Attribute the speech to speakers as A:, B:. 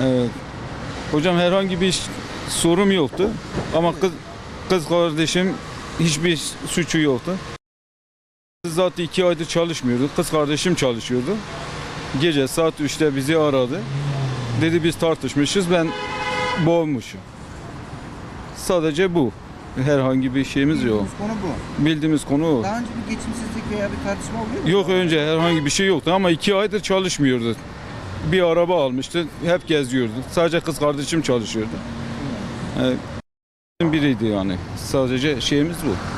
A: Evet. Hocam herhangi bir sorum yoktu. Ama kız, kız kardeşim hiçbir suçu yoktu. Zaten iki aydır çalışmıyordu. Kız kardeşim çalışıyordu. Gece saat 3'te bizi aradı. Dedi biz tartışmışız ben boğmuşum. Sadece bu. Herhangi bir şeyimiz yok.
B: Bildiğimiz konu bu.
A: Bildiğimiz konu o.
B: Daha önce bir geçimsizlik veya bir tartışma oluyor mu?
A: Yok önce herhangi bir şey yoktu ama iki aydır çalışmıyordu. Bir araba almıştı, hep geziyordu. Sadece kız kardeşim çalışıyordu. Evet. biriydi yani. Sadece şeyimiz bu.